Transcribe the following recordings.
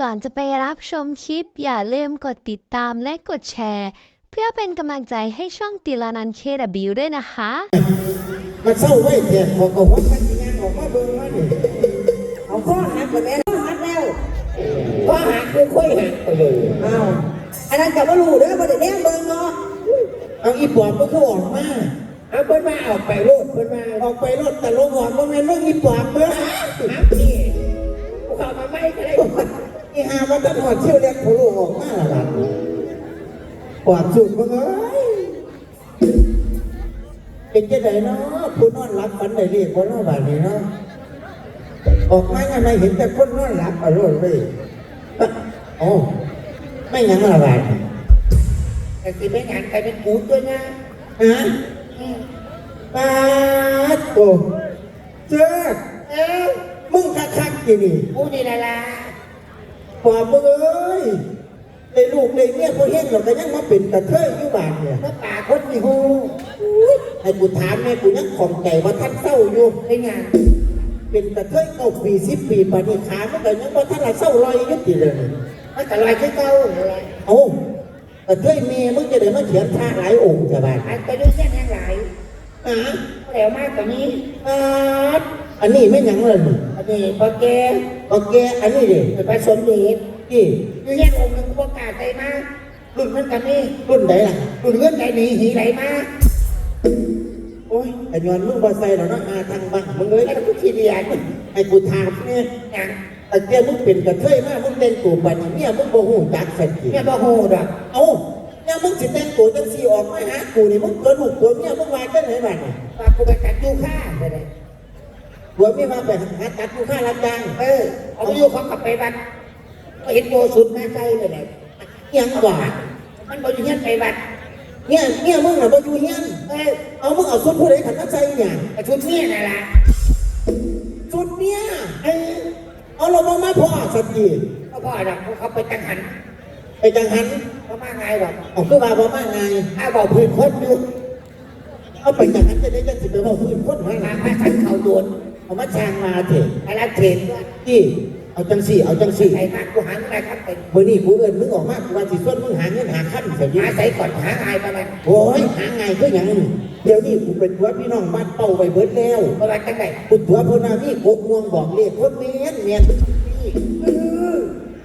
ก่อนจะไปรับชมคลิป อย่าลืมกดติดตามและกดแชร์ เพื่อเป็นกำลังใจให้ช่องติลานันเคดบิวด้วยนะคะมาเศร้าไว้แจกขอกระหัวกันยังออกมาเบิ่งมานี่เอาข้อหักไปแม่ข้อหักแล้วพอหักคือค่อยหักไปเลยเอาอันนั้นกับว่ารู้เด้อบ่ได้แนมเบิ่งเนาะเอาอีปอบก็คือออกมาเอาเพิ่นมาออกไปโลดเพิ่นมาออกไปโลดแต่ลงออกบ่แม่นเรื่องอีปอบเบิ่งหักนี่กูเข้ามาไม่ก็ได้ อีหามันตะหอดเชี่ยวเล็กทะลุออกมาล่ะปอบสุดมึงเอ้ยเป็นจังไดเนาะผู้นอนหลับฝันได้เรียกบ่เนาะบัดนี้เนาะออกมายังไงเห็นแต่คนนอนหลับอร่อยเลยอะโอ้ไม่ยังละบาดแต่สิไม่งานใครเป็นกูตัวนะฮะปาดโตเจ้าเอ้ามึงคักคักๆกี่นี่กูนี่ล่ะล่ะ ปอบมึงเอ้ยในลูกในเมียพวกเฮงเราก็ยังมาเป็นกระเทยอยู่บาดเนี่ยก็ป่าคนนี่ฮูให้กูถามแม่กูยังของใจว่าท่านเศร้าอยู่เป็นงานเป็นกระเทยเก้าปีสิบปีปานนี้ขามันก็ยังว่าท่านละเศร้าลอยอยุติเลยมันก็ลอยคือเก่าเลยโอ้กระเทยเมียมึงจะได้มาเขียนท่าหลายองค์จะบาดอันไปดูเส้นยังหลายอ่าแล้วมากกว่านี้อ่าอันนี้ไม่หยังเลย นี่อันนี้พอแกโอเคอันนี้ดิไปสมเด็จที่อยู่งองค์หนึ่งกูประกาศใจมารุ่นมันกันนี่รุ่นไหนล่ะรุ่นเงื่อนใจหนีหีไหลมาโอ้ยไอ้ยอนมึงบอใส่หรอกนะอาทางบังมึงเลยไอ้กูขี้เดียดไอ้กูถามเนี่ยงานแต่เจ้ามึงเป็นกระเทยมากมึงแต่งตัวปันเนี่ยมึงโมโหจักสักทีเนี่ยบ่โหดอกเอ้าเนี่ยมึงสิแต่งตัวจังสีออกมาหากูนี่มึงตัวลูกตัวเมียมึงวายกันไหนบ้างว่ากูไปกัดยูค่าไปเลย ตัวเมียมาไปหาตัดกูค่ารับจ้างเออเอาไปอยู่ของกลับไปบัดก็เห็นโบสุดแม่ใจเลยแหละยังกว่ามันบอกอยู่เงี้ยไปบัดเนี่ยเนี่ยมึงน่ะบ่อยู่เฮียนเออเอามึงเอาสุดผู้ใดขันมาใส่เนี่ยกระชุดเมียน่ะล่ะสุดเนี่ยเออเอาเรามามาพ่อสักทีก็พ่อดอกเขาไปจังหัน ไปจังหันเขามาไงดอกเอาคือว่าบ่มาไงถ้าบอกพื้นคนอยู่ เอาไปจังหันจะได้จังสิไปบอกพื้นคนไว้มานะพาฉันเขาโดนเอามาช่างมาเถอะไอ้รับเทรนด้วยที่เอาจังสี่เอาจังสี่ไอ้มากกูหันอะไรครับเป็นมื่อนี้กูเอิญมึงออกมากูว่าสิส่วนมึงหาเงินหาขั้นเสียหาใส่ก่อนหาไงไปเลยโอ้ยหาไงก็ยังเดี๋ยวนี้กูเป็นตัวพี่น้องบ้านเป้าไปเบิดแล้วเพราะว่าจังไงกูตัวพนามีกกม่วงบอกเลขคนเมียนเมียนเออ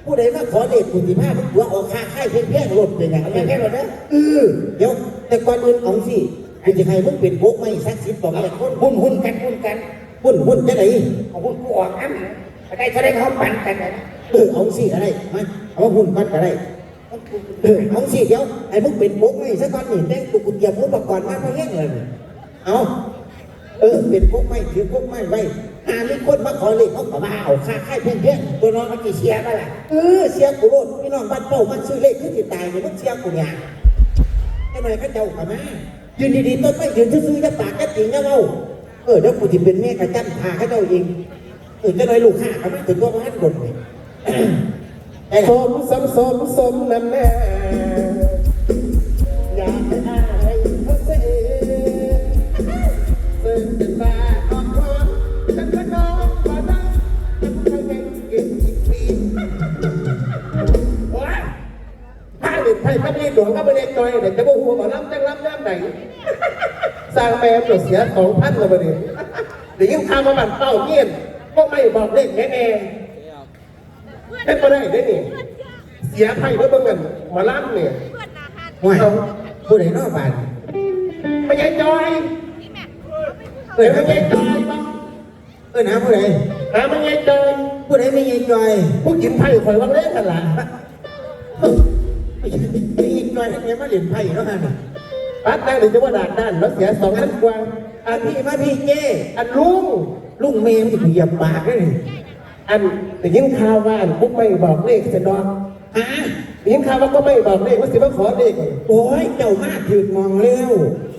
ผู้ใดมาขอเลขกูสิพามึงตัวออกค่าค่ายเพี้ยนเพี้ยนรถเป็นอย่างเอาไรไปแค่หมดเด้อเออเดี๋ยวแต่ก่อนอื่นเอาสิ กูจะให้มึงเป็นพกไม่สักสิบบอกเลขคนหุ้นหุ้นกันหุ้นกันหุ้นหุ้นจะไหนเอาหุ้นกูออกน้ำไปได้เขาได้เขาปั่นกันนะเออเอาสิอะไรมาเอาหุ้นก่อนก็ได้เออเอาสิเดี๋ยวไอ้มึงเป็นพกไม่สักก่อนนี่แต่งตัวกูเตรียมอุปกรณ์มาเพื่อแห้งเลยนี่เอาเออเป็นพกไม่ถือพกไม่ไว้หามีคนมาขอเลขเขาก็มาเอาค่าค่ายเพี้ยนเพี้ยนตัวน้องมันจะเชียร์ป่ะล่ะเออเสียกูโลดพี่น้องบ้านเป้ามันซื้อเลขขึ้นติดตายเนี่ยมันเสียกูเนี่ยไอ้หน่อยเข้าเจ้าขามา ยืนดีๆต้นไม่ยืนซื้อๆจะปากจะจริงนะเว้าเออแล้วกูที่เป็นแม่กระจันพาให้เจ้าเองเออจะหน่อยลูกห้าเขาไม่ถึงก็วมันหมดเลยสมสมสมสมนั่นแน่างแมวตัวเสียของพันเลยประเดี๋ยวเดี๋ยวยิ่งทำมาบันเป้าเงียนก็ไม่บอกเลขแน่ๆเป็นไปได้ได้นี่เสียไพ่เพื่อเบิ่งกันหมาล้ำเนี่ยห่วยผู้ใดนอกบ้านไม่ใช่จอยเออไม่ใช่จอยบ้างเออหาผู้ใดนะไม่ใช่จอยผู้ใดไม่ยิงจอยผู้กินไพ่คอยวังเล่นกันล่ะไม่ใช่ไม่ยิงจอยทั้งนี้มาเหรียญไพ่แล้วฮะ ปัดได้หรือจะว่าด่านด้านแล้วเสียสองพันกว่าอันพี่มาพี่เจ้อันลุงลุงเมย์มันจะเหยียบปากเลยอันแต่ยินข่าวว่าอันปุ๊บไม่บอกเลขจะดอกฮะได้ยินข่าวว่าก็ไม่บอกเลขว่าสิว่าขอเลขโอ้ยเจ้ามาถือมองเร็ว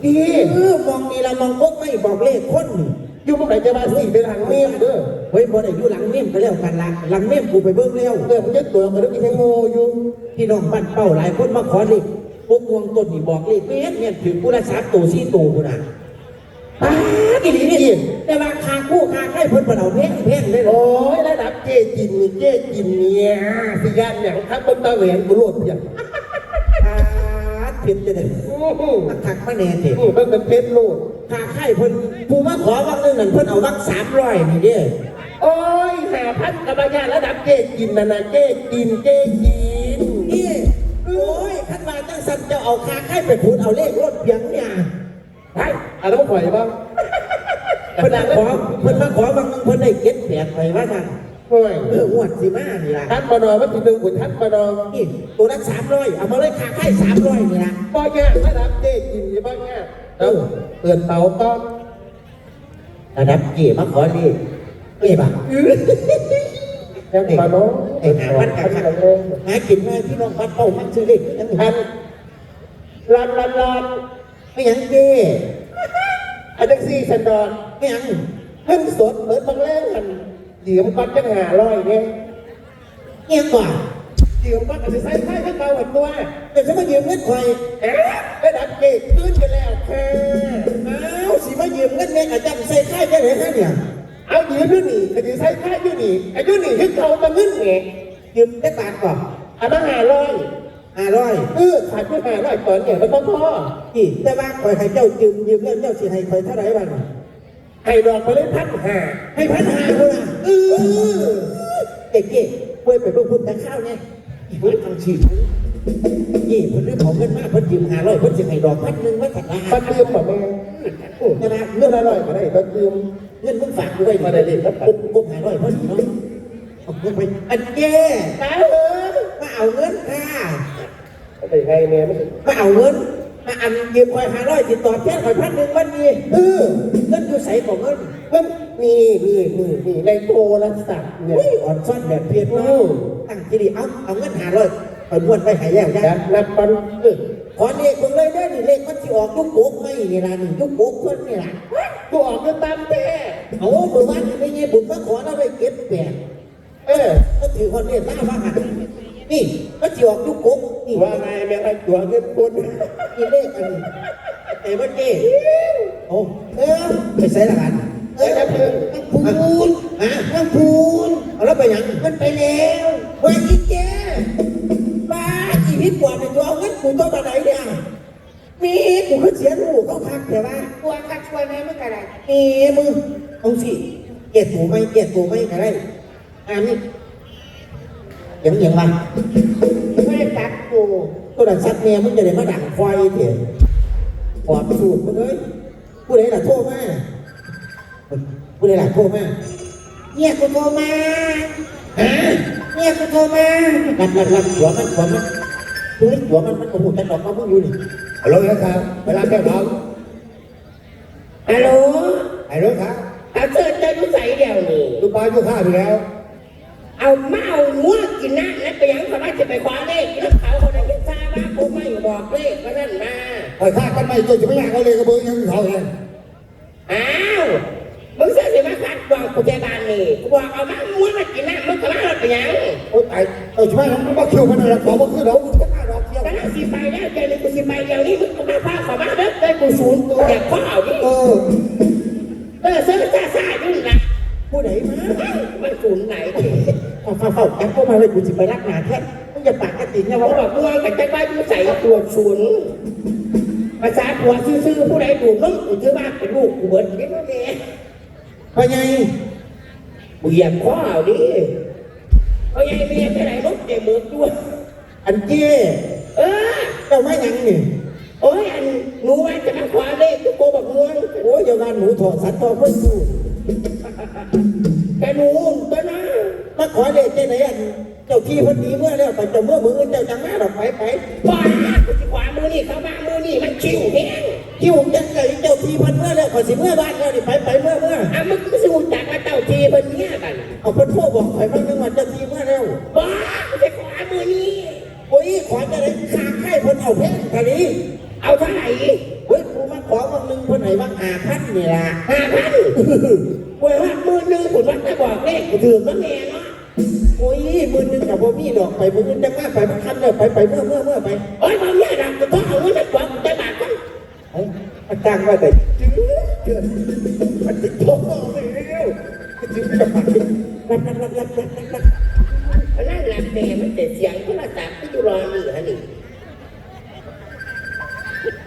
ดีเออมองนี่ละมองพกไม่บอกเลขคนนี่อยู่เมื่อไหร่จะมาสี่เป็นหางเมียมเด้อเฮ้ยบ่ได้อยู่หลังเมมก็แล้วกันละหลังเมมกูไปเบิ่งแล้วเด้อมันจะตัวมันต้องกินแตงโมอยู่พี่น้องบ้านเป้าหลายคนมาขอเลข พวกวงต้นนี่บอกเลขเมียนเมียนถึงกูละสามตัวสี่ตัวกูน่ะป๊าดอีหลีนี่แต่ว่าคาคู่คาใกล้เพิ่นบ่เอาแพงแพงเลยโอ้ยระดับเจจินนี่เจจินเนี่ยสิยานอย่างครับบนตะเวนกูโลดอย่างอาเพิ่นจะได้อื้อหือทักมาแน่เด้อื้อมันเป็นเพชรโลดคาใกล้เพิ่นผู้มาขอวังนึงนั่นเพิ่นเอาวัง300นี่เด้โอ้ยหาพันกรรมยานระดับเจจินนะนะเจจินเจจินนี่โอ้ยคันว่าจังซั่นจะเอาคาใกล้ไปพูดเอาเลขรถเพียงเนี่ยไปเอาต้องปล่อยบ้างเพิ่นมาขอเพิ่นมาขอวังนึงเพิ่นได้เก็บแปดไปว่าซั่นโอ้ยเออหวดสิมานี่ล่ะทัดมานอวัตถุหนึ่งกุทัดมานอนี่ตัวละ300เอามาเลยคาใกล้300นี่ล่ะป้อยากระดับเจจินนี่ป้อยากเออเตือนเตาต้อมระดับเกี่มาขอเลขเอ้บ่ะยังมาน้อง ไอ้หาพันกับพันหากินมาพี่น้องพัดเป้ามันซื้อเลขยังพันลานลานลานไม่ยังเจ้อันดังสี่สันดอนไม่ยังเพิ่งสดเหมือนบางแรงหันเดี๋ยวมันจะหาร้อยเนี่ยเงี้ยกว่าเดี๋ยวมันจะใส่ไพ่ให้เบาหัวตัวแต่ถ้ามายืมเงินคอยเอ๊ะระดับเกตขึ้นไปแล้วค่ะอ้าวสิมายืมเงินแม่อาจารย์ใส่ค่ายได้เลยฮะเนี่ย เอายืมอยู่นี่ก็จะใส่ไพ่อยู่นี่ไอายุนี่ที่เขามาเงินไงยืมได้บาทก่อนเอันนั้นหาร้อยห้าร้อยเออขาดไปหาร้อยก่อนเนี่ยมันต้องพอที่แต่ว่าคอยให้เจ้ายืมยืมเงินเจ้าสิให้คอยเท่าไหร่บ้างให้ดอกไปเลยพันห้าให้พันห้าคนละเออเด็กเก๋เว้ยไปพิ่งพูดแต่ข้าวเนี่ยอีเพิ่งทำชีพนี่เพิ่นเรื่องของเงินมากเพิ่นยืมหาร้อยเพิ่นสิให้ดอกพันหนึ่งไมาถัดมามาเติมแบบแม่แต่ว่าเรื่องอร่อยก็ได้มาเติม เงินมึงฝากกูไว้มาได้เลยครับปุ๊บปุ๊บหายร้อยพอดีเนาะเอาเงินไปอันเจ้ตายเออมาเอาเงินค่ะไปไงเนี่ยไม่มาเอาเงินมาอันยืมคอยหาร้อยติดต่อแค่คอยพันหนึ่งวันนี้เออเงินอยู่ใส่ของเงินมันมีมีมีมีในโทรศัพท์เนี่เฮ้ยยอ่อนซ่อนแบบเพียรเนาะตั้งที่ดีเอาเอาเงินหาร้อยคอยม้วนไปหายแล้วจะจ้ะนับปันเออขอเลขมึงเลย เด้อนี่เลขมันที่ออกยุกโกกไม่นี่ล่ะนี่ยุกโกกเพิ่นนี่ล่ะกูออกเงินตามแท้เอาเมื่อวานนี่ไม่เงี้ยบุญมาขอเราไปเก็บแปดเออก็ถือคนเรียนมาว่าหันนี่มันที่ออกยุกโกกนี่ว่าไงแม่ไอ้ตัวเงินคนนี่เลขอันนี้แต่ว่าเจ๊โอ้เออไม่ใช่ละกันเออจะพูนพูนฮะนั่งพูนเอาแล้วไปยังมันไปแล้วว่าอีเจ๊บ้าอีพิษปวดในตัวเอาเงินกูตัวมาไหนเนี่ย มีกูก็เสียลูกเขาพักแต่ว่าตัวคัดช่วยแม่ไม่กระไรมีมึงเอาสิเกลียดกูไหม่เกลียดกูไหม่อะไรอันนี้ยังยังวะไม่ได้ตัดกูตัวดันซัดเมียมึงจะได้มาดังควายเถอะปอบสูตรมึงเอ้ยผู้ใดล่ะโทษมาผู้ใดล่ะโทษมาเนี่ยกูโทรมาฮะเนี่ยกูโทรมารับรับรับหัวมันหัวมัน เฮ้ยหัวมันมันโอ้โหจะดอกมาพวกอยู่นี่ฮัลโหลนะครับเวลาแค่เขาฮัลโหลฮัลโหลครับเอาเชิญเจ้าดูใส่เดียวนี่ดูปลาอยู่ข้าวอยู่แล้ว เอามาเอางัวกินนะนั่นไปยังสามารถจะไปคว้าเลขแล้วเขาเขาได้ยินทราบว่าผมไม่บอกเลขก็นั่นมาคอยข้ากันไม่ตัวจะไม่อยากเอาเลยกระเบื้องยังเขาเองอ้าวมึงเสียสิมาขัดบอกกูใจบานนี่กูบอกเอามางัวมากินนะมึงก็มาเอาไปยังโอ้ตายเออช่วยมันมาเขี่ยวมันอะไรขอมาคือเรา แต่ถ้าสิไปแล้วเจนี่กูสิไปเดี๋ยวนี้มึงก็มาพาเขามาเด้อได้กูศูนย์ตัวแบบข้าวนี่เออเออเสื้อซ่าซ่าอยู่นะผู้ใดมามันศูนย์ไหนดิเอาเฝ้าเฝ้าแอปเข้ามาเลยกูจะไปรักงานแท้มึงอย่าปากกระติ่งนะเขาวะบอกว่าแต่ใจบ้านกูใส่ตัวศูนย์ภาษาผัวซื่อๆผู้ใดดูมึงกูเชื่อบ้านเป็นลูกกูเบิร์ดนี่มั้งเนี่ยพอไงกูเหยียบข้อเอาดิเอาใหญ่เมียไปไหนรถเจ็บเบิกด้วยอันเจ้ เออเจ้าไม่ยังนี่โอ้ยอันหนูว่าจะมาขวาเลขทุกโกบอกงวงโอ้ยอย่าว่าหนูถอดสัตว์ทองเพิ่นดูแต่หนูตัวนะมาขอเลขเจ้ไหนอันเจ้าที่เพิ่นหนีเมื่อแล้วไปเจ้าเมื่อมือเจ้าจังมาดอกไปไปว่ากูจะขวามือนี่เข้ามามือนี่มันชิวแห้งคิวจังไงเจ้าที่เพิ่นเมื่อแล้วขอยสิเมื่อบ้านแล้วนี่ไปไปเมื่อเมื่ออะมึงก็สู้จากมาเต่าทีเป็นเนี้ยกันเอาเพิ่นโทรบอกข่อยว่าจัง เอาแค่นี้เอาเท่าไหร่เฮ้ยกูมาขอวันหนึ่งเพิ่นให้ว่าหาพันนี่ล่ะหาพันเว้ยว่ามือหนึ่งผมว่าจะบอกเลขกูถือก็แม่เนาะโอ้ยมือหนึงกับบ่อมีดอกไปมือนึงจังมาไปมันคันแล้วไปไปเมื่อเมื่อเมื่อไปโอ้ยบางเนี่ยดังกูต้องเอาเงินมาบอกกูจะบาทกันเอ้มันตั้งไว้แต่เรับรับรับรับรับรับรับนั่นหลับแต่มับเสียงโทรศัพท์ที่อยู่รอนี่ฮะนี่ฮัลโหลถามแม่เองอะฮัลโหลจะใส่ยังกูมาสูนเนี่ยแต่กูจะกาเงินหรือเงินมาบ้ากูจะไปคว้าเลขเขานี่ยุคโคกงวงเนี่ยโอ้กูยุคพายุข้าพวกม่วงใส่บานโอ้ยป้าอยู่ข้า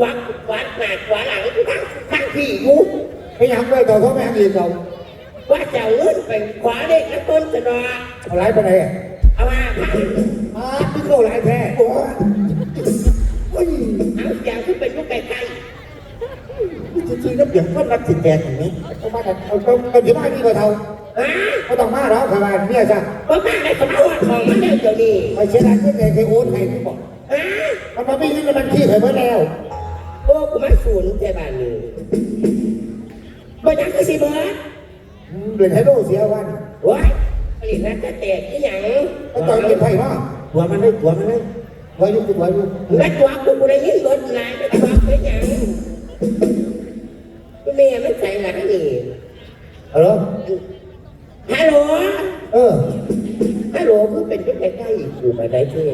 วักควักหน้าควักหลังทางทางพี่กูพยายามด้วยต่อเขาแม่เองเราว่าจะเอาเงินไปคว้าเลขแล้วต้นจะรอเอาไรไปไหนอะเอามาพันมาพี่เข้าไรแท้โอ้ยอุ้ยเอาอย่างที่เป็นลูกไก่ไก่จริงๆแล้วเดี๋ยวก็รับสิแดงอย่างนี้เอามาเอาเอาเอาที่บ้านนี่มาเท่าฮะเขาต้องมาแล้วขบานเนี่ยจ้ะว่ามาได้สมาวของมันเดี๋ยวนี้ไปเชียร์ร้านเพื่อนเคยโอนให้พี่บอกฮะมันมาไม่ยึดมันที่เคยเมื่อแล้ว โอ้กูมาศูนย์แต่บ้านนี้บ่อยังคือสิเบิร์ดเดือนไฮโลเสียวันว้ายผลิตแล้วจะแตกที่หยังก็ตอนกินไผ่ว่าตัวมันเลยตัวมันเลยวายุกุวายุแล้วตัวกูกูได้ยินเบิร์ดหลายไปตัวเป็นหยังแม่มันใส่หลังนี่เออฮัลโหลเออฮัลโหลคือเป็นลูกไก่ไก่กูไปได้เท่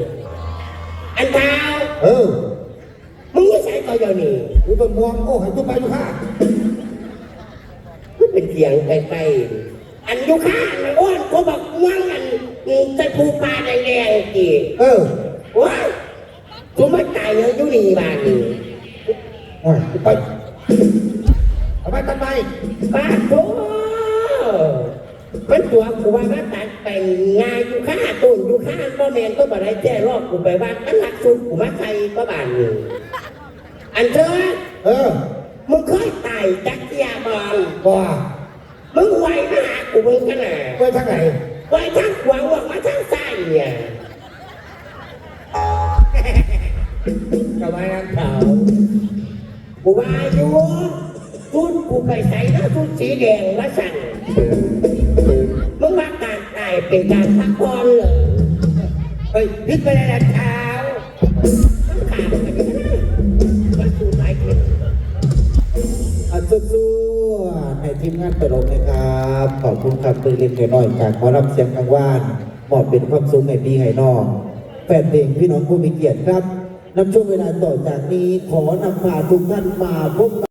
อันเท้าเออ มึงไม่ใช่ตัวเดียวนี่กูเป็นม่วงโอ้ให้ตุ้มไปยุค่ามันเป็นเสียงไกลๆอันอยุค่าอันอ้วนเขาบอกว่างอันจะผูปลาแดงๆจีเออว้ายกูไม่ตายเยอะอยู่นี่บ้านนี้ไปทำไมทำไมป้าโตมันตัวกูว่ามันตัดไปงานอยู่ค่าต้นอยู่ค่าพ่อแมนก็บ่ได้แจ้รอบกูไปบ้ามันหลักสุดกูมาใครก็บ้านนี่ อันเธอเออ มึงเคยตายจักรยาบอลว่ามึงไวมาหากูมึงขนาดไปทางไหนไว้ทั้งขวาว่ามาทั้งซ้ายเนี่ยทำไมนั่นเปล่ากูว่าอยู่ชุดกูไปใส่แล้วชุดสีแดงว่าสั่นมึงว่าการตายเป็นการพักผ่อนเหรอเฮ้ยพิษไปในเท้ามันขาด สู้ๆให้ทีมงานตลกนะครับ ขอบคุณครับปืนเล็กน้อยๆจากหมอรับเสียงกลางว่านมอบเป็นความสุขให้พี่ให้น้องแฟนเพลงพี่น้องผู้มีเกียรติครับนำช่วงเวลาต่อจากนี้ขอนำพาทุกท่านมาพบกับ